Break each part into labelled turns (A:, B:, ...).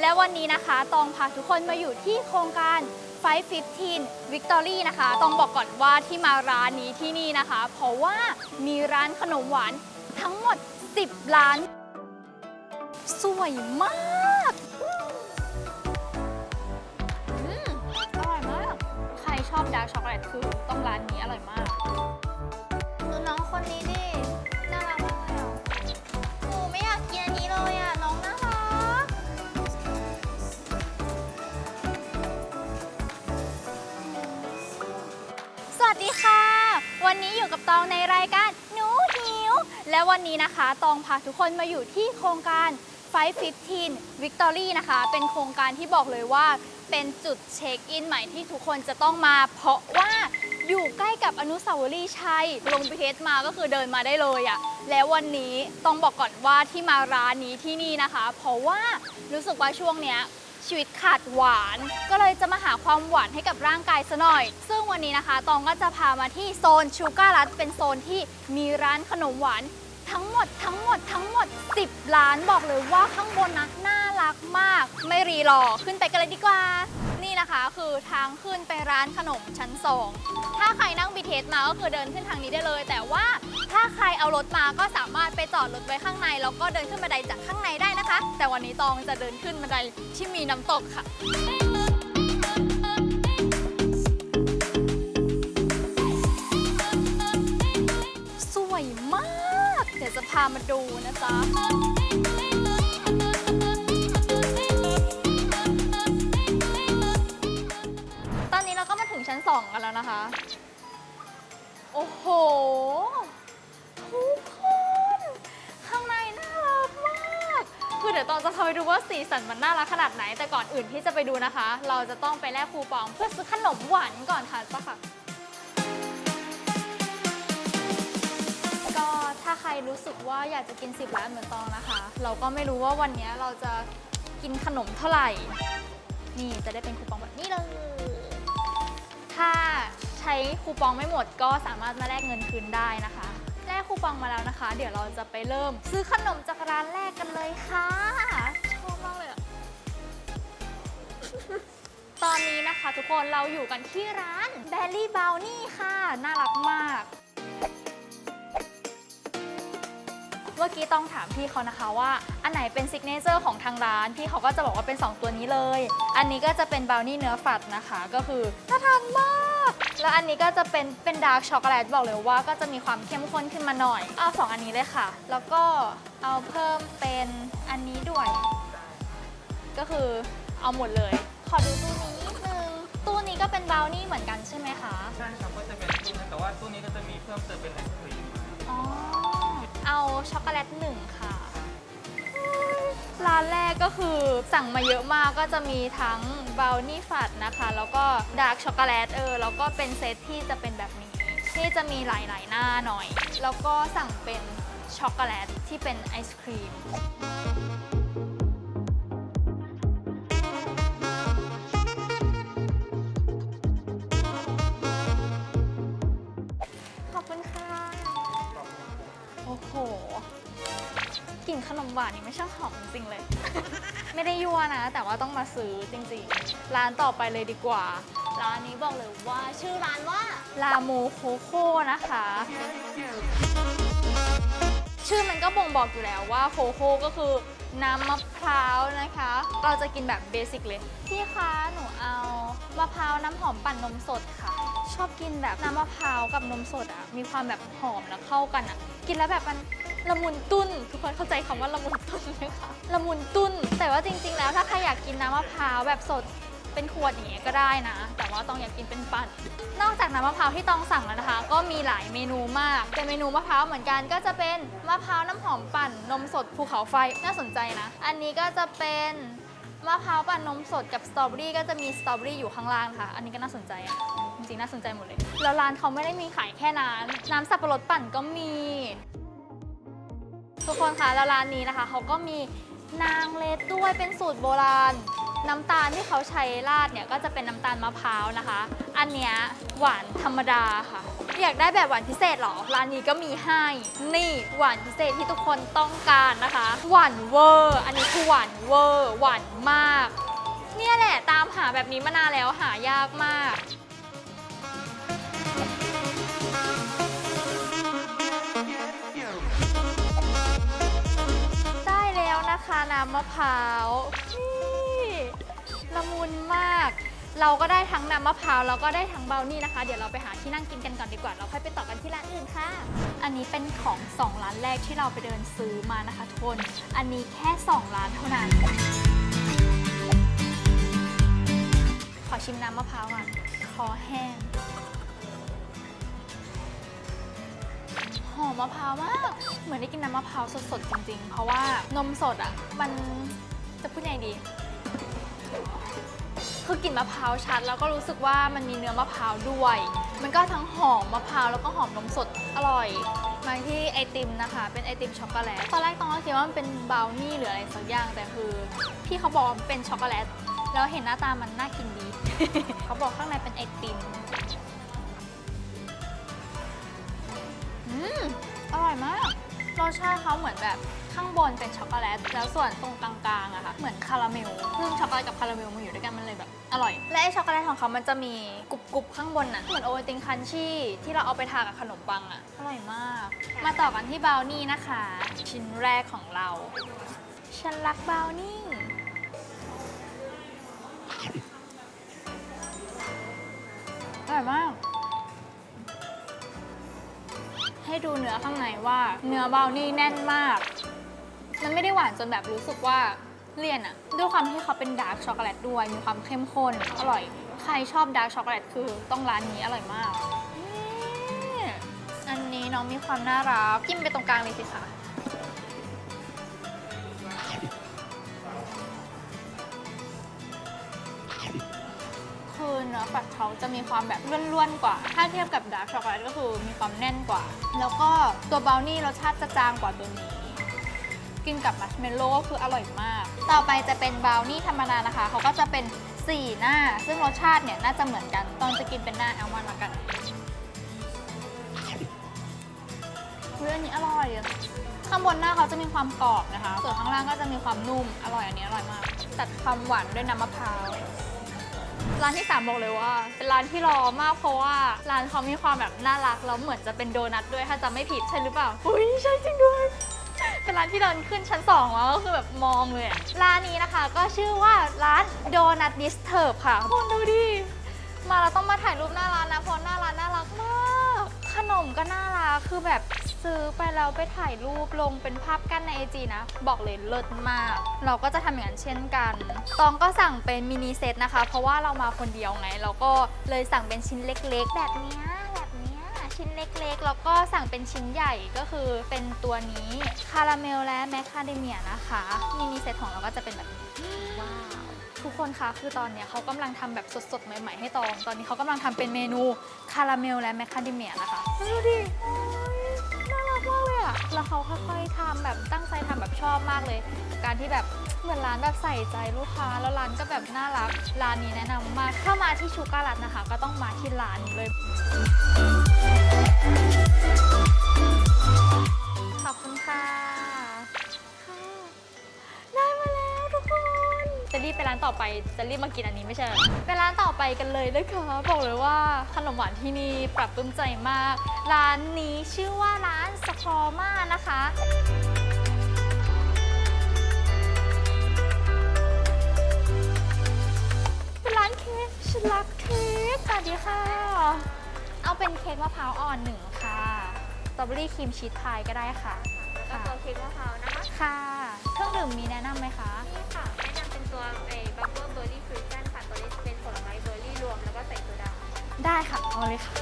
A: และวันนี้นะคะตองพาทุกคนมาอยู่ที่โครงการ 515 Victory นะคะต้องบอกก่อนว่าที่มาร้านนี้ที่นี่นะคะ เพราะว่ามีร้านขนมหวานทั้งหมด 10 ร้าน สวยมากอืมอร่อยมาก ใครชอบดาร์กช็อกโกแลตคือต้องร้านนี้อร่อยมาก
B: ดูน้องคนนี้ดิ น่ารักมาก
A: และวันนี้นะคะตองพาทุกคนมาอยู่ที่โครงการ 515 Victory นะคะ เป็นโครงการที่บอกเลยว่าเป็นจุดเช็คอินใหม่ที่ทุกคนจะต้องมา เพราะว่าอยู่ใกล้กับอนุสาวรีย์ชัย ลง BTS มาก็คือเดินมาได้เลยอะ่ะ แล้ววันนี้ต้องบอกก่อนว่าที่มาร้านนี้ที่นี่นะคะ เพราะว่ารู้สึกว่าช่วงเนี้ยชีวิตขาดหวาน ก็เลยจะมาหาความหวานให้กับร่างกายซะหน่อย ซึ่งวันนี้นะคะ ตองก็จะพามาที่โซนชูการ์รัตเป็นโซนที่มีร้านขนมหวาน ทั้งหมดทั้งหมดทั้งหมด 10ร้านบอกเลยว่าข้างบนนะน่ารักมาก ไม่รีรอขึ้นไปกันเลยดีกว่า นี่นะคะคือทางขึ้นไปร้านขนมชั้น 2 ถ้าใครนั่ง BTS มาก็คือเดินขึ้นทางนี้ได้เลย แต่ว่าถ้าใครเอารถมาก็สามารถไปจอดรถไว้ข้างในแล้วก็เดินขึ้นบันไดจากข้างในได้นะคะ แต่วันนี้ตองจะเดินขึ้นบันไดที่มีน้ำตกค่ะามาดูนะจ๊ะตอนนี้เราก็มาถึงชั้น 2 กันแล้วนะคะ โอ้โหทุกคนข้างในน่ารักมาก คือเดี๋ยวตองจะพาไปดูว่าสีสันมันน่ารักขนาดไหน แต่ก่อนอื่นที่จะไปดูนะคะ เราจะต้องไปแลกคูปองเพื่อซื้อขนมหวานก่อนค่ะปะค่ะ รรู้สึกว่าอยากจะกิน 10ร้านเหมือนตองนะคะ เราก็ไม่รู้ว่าวันนี้เราจะกินขนมเท่าไหร่ นี่จะได้เป็นคูปองแบบนี้เลย ถ้าใช้คูปองไม่หมดก็สามารถมาแลกเงินคืนได้นะคะ แลกคูปองมาแล้วนะคะ เดี๋ยวเราจะไปเริ่ม ซื้อขนมจากร้านแรกกันเลยค่ะชอบมากเลยอะตอนนี้นะคะทุกคนเราอยู่กันที่ร้าน Berry Brownie ค่ะ น่ารักมาก มื่อกี้ต้องถามพี่เขานะคะว่า อันไหนเป็นซิกเนเจอร์ของทางร้าน พี่เขาก็จะบอกว่าเป็น 2 ตัวนี้เลย อันนี้ก็จะเป็นบราวนี่เนื้อฝัดนะคะ ก็คือน่าทานมาก แล้วอันนี้ก็จะเป็นเป็นดาร์กช็อกโกแลตบอกเลยว่าก็จะมีความเข้มข้นขึ้นมาหน่อย เอาสองอันนี้เลยค่ะ แล้วก็เอาเพิ่มเป็นอันนี้ด้วย ก็คือเอาหมดเลย ขอดูตู้นี้นิดนึง ตู้นี้ก็เป็นบราวนี่เหมือนกันใช่ไหมคะ
C: ใช่ครับก็จะเป็นตู้นะแต่ว่าตู้นี้ก็จะมีเพิ่มเติมเป็นไอศครีม
A: อ๋อ เอาช็อกโกแลตหนึ่งค่ะ ร้านแรกก็คือสั่งมาเยอะมากก็จะมีทั้งบราวนี่ฝัดนะคะ แล้วก็ดาร์กช็อกโกแลตเออแล้วก็เป็นเซตที่จะเป็นแบบนี้ ที่จะมีหลาย ๆ หน้าหน่อย แล้วก็สั่งเป็นช็อกโกแลตที่เป็นไอศครีม หวานนี่ไม่ช่างหอมจริงเลย ไม่ได้ยั่วนะ แต่ว่าต้องมาซื้อจริงๆ ร้านต่อไปเลยดีกว่า ร้านนี้บอกเลยว่าชื่อร้านว่าลาโมโคโค่นะคะ ชื่อมันก็บ่งบอกอยู่แล้วว่าโคโค่ก็คือน้ำมะพร้าวนะคะ เราจะกินแบบเบสิกเลย พี่คะหนูเอามะพร้าวน้ำหอมปั่นนมสดค่ะ ชอบกินแบบน้ำมะพร้าวกับนมสดอะมีความแบบหอมแล้วเข้ากันอะกินแล้วแบบมัน ละมุนตุ้น ทุกคนเข้าใจคำว่าละมุนตุ้นไหมคะละมุนตุ้น แต่ว่าจริง ๆ แล้วถ้าใครอยากกินน้ำมะพร้าวแบบสดเป็นขวดอย่างเงี้ยก็ได้นะ แต่ว่าต้องอยากกินเป็นปั่นนอกจากน้ำมะพร้าวที่ต้องสั่งแล้วนะคะ ก็มีหลายเมนูมาก เป็นเมนูมะพร้าวเหมือนกัน ก็จะเป็นมะพร้าวน้ำหอมปั่นนมสดภูเขาไฟน่าสนใจนะ อันนี้ก็จะเป็นมะพร้าวปั่นนมสดกับสตรอเบอรี่ก็จะมีสตรอเบอรี่อยู่ข้างล่างค่ะ อันนี้ก็น่าสนใจอะจริงๆน่าสนใจหมดเลย แล้วร้านเขาไม่ได้มีขายแค่นั้น น้ำสับปะรดปั่นก็มี ทุกคนคะแล้วร้านนี้นะคะเขาก็มีนางเล็ดด้วยเป็นสูตรโบราณ น้ำตาลที่เขาใช้ราดเนี่ยก็จะเป็นน้ำตาลมะพร้าวนะคะ อันเนี้ยหวานธรรมดาค่ะ อยากได้แบบหวานพิเศษหรอ ร้านนี้ก็มีให้ นี่หวานพิเศษที่ทุกคนต้องการนะคะ หวานเวอร์ อันนี้คือหวานเวอร์ หวานมาก เนี่ยแหละตามหาแบบนี้มานานแล้วหายากมากำมะพร้าวนี่ละมุนมาก เราก็ได้ทั้งน้ำมะพร้าวแล้วก็ได้ทั้งเบลนี่นะคะ เดี๋ยวเราไปหาที่นั่งกินกันก่อนดีกว่า เราค่อยไปต่อกันที่ร้านอื่นค่ะ อันนี้เป็นของ 2 ร้านแรกที่เราไปเดินซื้อมานะคะทุกคน อันนี้แค่ 2 ร้านเท่านั้น ขอชิมน้ำมะพร้าวก่อนคอแห้ง อมมะพร้าวมาก เหมือนได้กินน้ำมะพร้าวสดๆจริง ๆ เพราะว่านมสดอะ มันจะพูดยังไงดี คือกลิ่นมะพร้าวชัด แล้วก็รู้สึกว่ามันมีเนื้อมะพร้าวด้วย มันก็ทั้งหอมมะพร้าวแล้วก็หอมนมสดอร่อยมาที่ไอติมนะคะ เป็นไอติมช็อกโกแลต ตอนแรกต้องก็คิดว่ามันเป็นบราวนี่หรืออะไรสักอย่าง แต่คือพี่เขาบอกเป็นช็อกโกแลต แล้วเห็นหน้าตามันน่ากินดี เขาบอกข้างในเป็นไอติม อืมอร่อยมากรสชาติเขาเหมือนแบบข้างบนเป็นช็อกโกแลต แล้วส่วนตรงกลางๆอะค่ะ เหมือนคาราเมลซึ่งช็อกโกแลตกับคาราเมลมาอยู่ด้วยกันมันเลยแบบอร่อย และไอช็อกโกแลตของเขามันจะมีกรุบๆข้างบนน่ะ เหมือนโอวัลตินคันชี่ที่เราเอาไปทากับขนมปังอะอร่อยมาก มาต่อกันที่บราวนี่นะคะ ชิ้นแรกของเรา ฉันรักบราวนี่ ให้ดูเนื้อข้างในว่า เนื้อเบานี่แน่นมาก มันไม่ได้หวานจนแบบรู้สึกว่าเลี่ยนอะด้วยความที่เขาเป็นดาร์กช็อกโกแลตด้วย มีความเข้มข้น อร่อย ใครชอบดาร์กช็อกโกแลตคือต้องร้านนี้อร่อยมาก อันนี้น้องมีความน่ารักจิ้มไปตรงกลางเลยสิคะ นื้อฝัดเขาจะมีความแบบล้วนๆกว่า ถ้าเทียบกับดาร์กช็อกโกแลตก็คือมีความแน่นกว่า แล้วก็ตัวบราวนี่รสชาติจะจางกว่าตัวนี้ กินกับมัชเมลโล่ก็คืออร่อยมาก ต่อไปจะเป็นบราวนี่ธรรมดานะคะ เขาก็จะเป็น4หน้า ซึ่งรสชาติเนี่ยน่าจะเหมือนกัน ตอนจะกินเป็นหน้าแอลมอนด์ละกันเฮ้ยอันนี้อร่อยข้างบนหน้าเขาจะมีความกรอบนะคะ ส่วนข้างล่างก็จะมีความนุ่ม อร่อยอันนี้อร่อยมาก ตัดความหวานด้วยน้ำมะพร้าว ร้านที่ 3 บอกเลยว่า เป็นร้านที่รอมากเพราะว่าร้านเขามีความแบบน่ารักแล้วเหมือนจะเป็นโดนัทด้วยถ้าจำไม่ผิดใช่หรือเปล่าอุ้ยใช่จริงด้วยเป็นร้านที่เดินขึ้นชั้น 2 แล้วก็คือแบบมองเลยอะร้านนี้นะคะก็ชื่อว่าร้านโดนัทดิสเทิร์บค่ะคุณดูดิมาเราต้องมาถ่ายรูปหน้าร้านนะเพราะหน้าร้านน่ารักมาก ขนมก็น่ารักคือแบบ ซื้อไปแล้วไปถ่ายรูปลงเป็นภาพกั้นในไอจีนะ บอกเลยเลิศมาก เราก็จะทำอย่างนั้นเช่นกัน ตองก็สั่งเป็นมินิเซตนะคะ เพราะว่าเรามาคนเดียวไง เราก็เลยสั่งเป็นชิ้นเล็กๆ แบบเนี้ยแบบเนี้ยชิ้นเล็กๆ แล้วก็สั่งเป็นชิ้นใหญ่ก็คือเป็นตัวนี้คาราเมลและแมคคาเดเมียนะคะมินิเซตของเราก็จะเป็นแบบนี้ว้าวทุกคนคะคือตอนเนี้ยเขากำลังทำแบบสดๆ ใหม่ๆ ให้ตอง ตอนนี้เขากำลังทำเป็นเมนูคาราเมลและแมคคาเดเมียนะคะดูดิากเลย การที่แบบเหมือนร้านแบบใส่ใจลูกค้าแล้วร้านก็แบบน่ารักร้านนี้แนะนำมากถ้ามาที่ชูการัตนะคะ ก็ต้องมาที่ร้านนี้เลย ขอบคุณค่ะค่ะได้มาแล้วทุกคน จะรีบไปร้านต่อไปจะรีบมากินอันนี้ไม่ใช่เหรอไปร้านต่อไปกันเลยนะคะบอกเลยว่าขนมหวานที่นี่ปรับปลื้มใจมาก ร้านนี้ชื่อว่าร้านสครอมานะคะ เป็นร้านเค้กฉันรักเค้กสวัสดีค่ะ เอาเป็นเค้กมะพร้าวอ่อนหนึ่งค่ะสตรอเบอรี่ครีมชีสพายก็ได้ค่ะ
B: แล้วก็ตัวเค้กมะพร้าวนะคะ
A: ค่ะ เครื่องดื่มมีแนะนำไหมคะ
B: นี่ค่ะ แนะนำเป็นตัวไอ้บัฟเฟอร์เบอร์รี่ฟริชั่นค่ะตัวนี้จะเป็นผลไม้เบอร์รี่รวมแล้วก็ใส่โซดา
A: ได้ค่ะเอาเลยค่ะ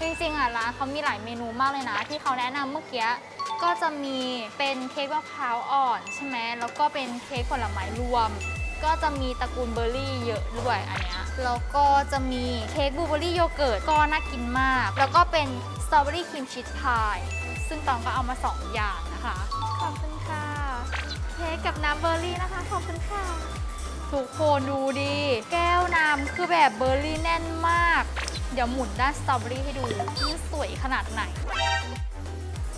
A: จริงๆอะร้านเขามีหลายเมนูมากเลยนะ ที่เขาแนะนำเมื่อกี้ ก็จะมีเป็นเค้กมะพร้าวอ่อนใช่ไหมแล้วก็เป็นเค้กผลไม้รวม ก็จะมีตระกูลเบอร์รี่เยอะด้วยอันเนี้ยแล้วก็จะมีเค้กบลูเบอร์รี่โยเกิร์ตก็น่ากินมาก แล้วก็เป็นสตรอเบอรี่ครีมชีสพาย ซึ่งตองก็เอามาสองอย่างนะคะ ขอบคุณค่ะ เค้กกับน้ำเบอร์รี่นะคะ ขอบคุณค่ะ ทุกคนดูดิ แก้วน้ำคือแบบเบอร์รี่แน่นมาก เดี๋ยวหมุนด้านสตรอเบอรี่ให้ดูนี่สวยขนาดไหน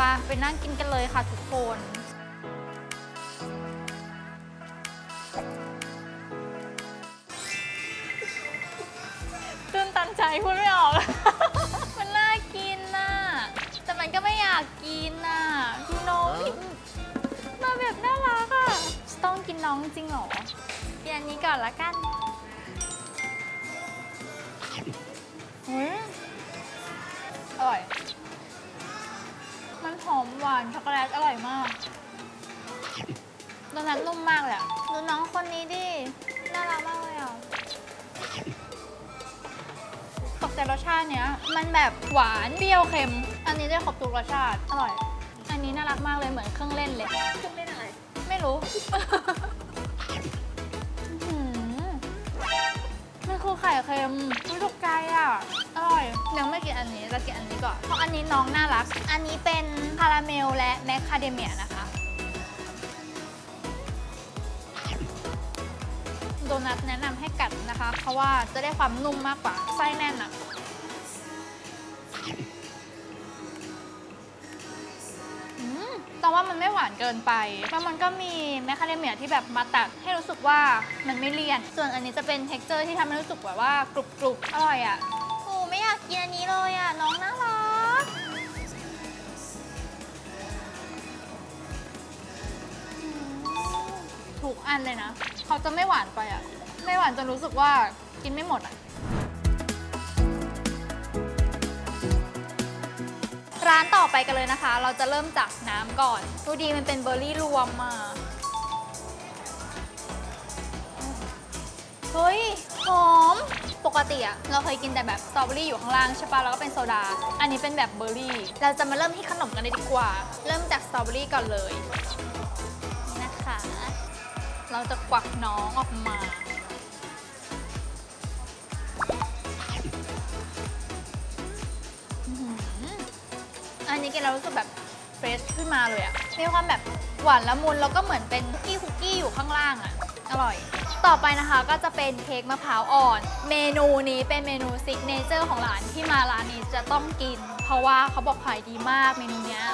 A: ปะไปนั่งกินกันเลยค่ะทุกคน ตื่นตันใจพูดไม่ออก มันน่ากินน่ะ แต่มันก็ไม่อยากกินน่ะดูน้องดิมาแบบน่ารักอะ ต้องกินน้องจริงเหรอกินอันนี้ก่อนละกันอร่อย มันหอมหวานช็อกโกแลตอร่อยมากตอนนั้นนุ่มมากเลยอะ
B: ดูน้องคนนี้ดิ น่ารักมากเลยอะ
A: ตกใจรสชาติเนี้ย มันแบบหวานเปรี้ยวเค็ม อันนี้ได้ครบทุกรสชาติ อร่อย อันนี้น่ารักมากเลยเหมือนเครื่องเล่นเลย
B: เครื่องเล่นอะไร
A: ไม่รู้ อื้อหือมันคือไข่เค็มไม่ถูกใจอะอร่อ ยังไม่กินอันนี้จะกินอันนี้ก่อน เพราะอันนี้น้องน่ารัก อันนี้เป็นคาราเมลและแมคคาเดเมียนะคะ โดนัทแนะนำให้กัดนะคะ เพราะว่าจะได้ความนุ่มมากกว่า ไส้แน่นอะแต่ว่ามันไม่หวานเกินไปแล้วมันก็มีแมคคาเดเมียที่แบบมาตัดให้รู้สึกว่ามันไม่เลี่ยน ส่วนอันนี้จะเป็นเท็กเจอร์ที่ทำให้รู้สึกแบบว่ากรุบกรุบๆอร่อยอะ
B: โอ้ไม่อยากกินอันนี้เลยอะ น้องน่ารัก
A: ทุกอันเลยนะ เขาจะไม่หวานไปอะ ไม่หวานจนรู้สึกว่ากินไม่หมดอะร้านต่อไปกันเลยนะคะ เราจะเริ่มจากน้ำก่อนดูดีมันเป็นเบอร์รี่รวมมาเฮ้ย หอม ปกติอะเราเคยกินแต่แบบสตรอเบอรี่อยู่ข้างล่างใช่ปะแล้วก็เป็นโซดา อันนี้เป็นแบบเบอร์รี่ เราจะมาเริ่มที่ขนมกันเลยดีกว่า เริ่มจากสตรอเบอรี่ก่อนเลยนี่นะคะ เราจะกวักน้องออกมา อันนี้กินแล้วรู้สึกแบบเฟรชขึ้นมาเลยอะมีความแบบหวานละมุนแล้วก็เหมือนเป็นคุกกี้คุกกี้อยู่ข้างล่างอะอร่อย ต่อไปนะคะก็จะเป็นเค้กมะพร้าวอ่อน เมนูนี้เป็นเมนูซิกเนเจอร์ของร้านที่มาร้านนี้จะต้องกิน เพราะว่าเขาบอกขายดีมากเมนูเนี้ย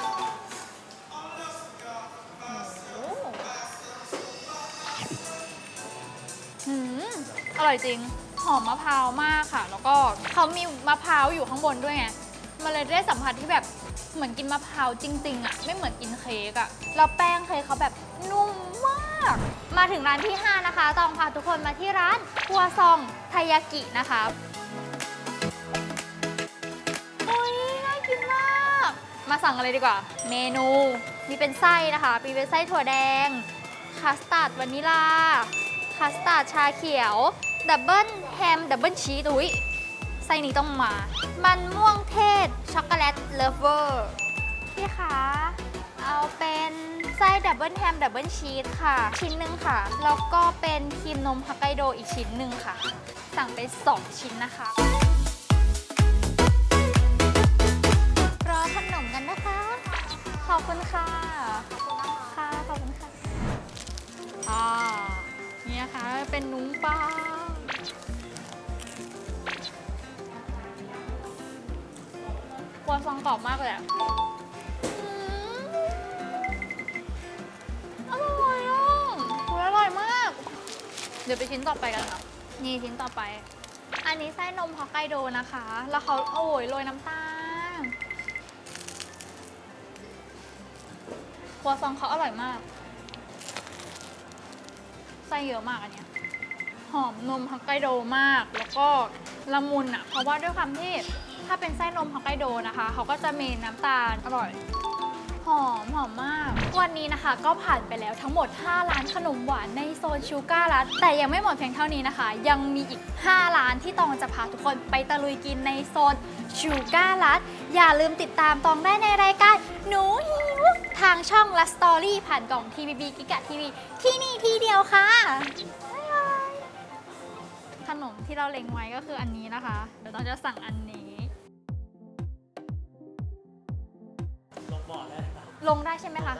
A: อืมอร่อยจริง หอมมะพร้าวมากค่ะ แล้วก็เขามีมะพร้าวอยู่ข้างบนด้วยไง มันเลยได้สัมผัสที่แบบเหมือนกินมะพร้าวจริง ๆอะไม่เหมือนกินเค้กอะแล้วแป้งเค้กเขาแบบ นุ่มมาก มาถึงร้านที่ 5 นะคะ ต้องพาทุกคนมาที่ร้านครัวซองไทยากินะคะโอ้ยน่ากินมาก มาสั่งกันเลยดีกว่า เมนู มีเป็นไส้นะคะมีเป็นไส้ถั่วแดง คัสตาร์ดวานิลา คัสตาร์ดชาเขียว ดับเบิลแฮม ดับเบิลชีสอุ้ยไส้นี้ต้องมา มันม่วงเทศ ช็อกโกแลตเลฟเวอร์ พี่คะ เอาเป็น ไส้ดับเบิลแฮมดับเบิลชีสค่ะ ชิ้นหนึ่งค่ะ แล้วก็เป็นครีมนมฮอกไกโดอีกชิ้นหนึ่งค่ะ สั่งไป 2 ชิ้นนะคะ รอขนมกันนะคะ ขอบคุณค่ะ ค่ะขอบคุณค่ะอ่านี่นะคะเป็นนุ้งปลาครัวซองกรอบมากเลยอะ เดี๋ยวไปชิ้นต่อไปกันค่ะนี่ชิ้นต่อไป อันนี้ไส้นมฮอกไกโดนะคะ แล้วเขาโอ้ยโรยน้ำตาลครัวซองเขาอร่อยมาก ไส้เยอะมากอันเนี้ย หอมนมฮอกไกโดมาก แล้วก็ละมุนอะเพราะว่าด้วยความที่ถ้าเป็นไส้นมฮอกไกโดนะคะ เขาก็จะมีน้ำตาลอร่อย หอมหอมมาก วันนี้นะคะก็ผ่านไปแล้วทั้งหมด 5 ร้านขนมหวานในโซนชูการ์รัสแต่ยังไม่หมดเพียงเท่านี้นะคะ ยังมีอีก 5 ร้านที่ตองจะพาทุกคนไปตะลุยกินในโซนชูการ์รัสอย่าลืมติดตามตองได้ในรายการหนูหิวทางช่องละสตอรี่ผ่านกล่องทีวีบีกิกะทีวีที่นี่ที่เดียวค่ะขนมที่เราเล็งไว้ก็คืออันนี้นะคะ เดี๋ยวต้องจะสั่งอันนี้
C: ลงได้
A: ใช่ไหมคะ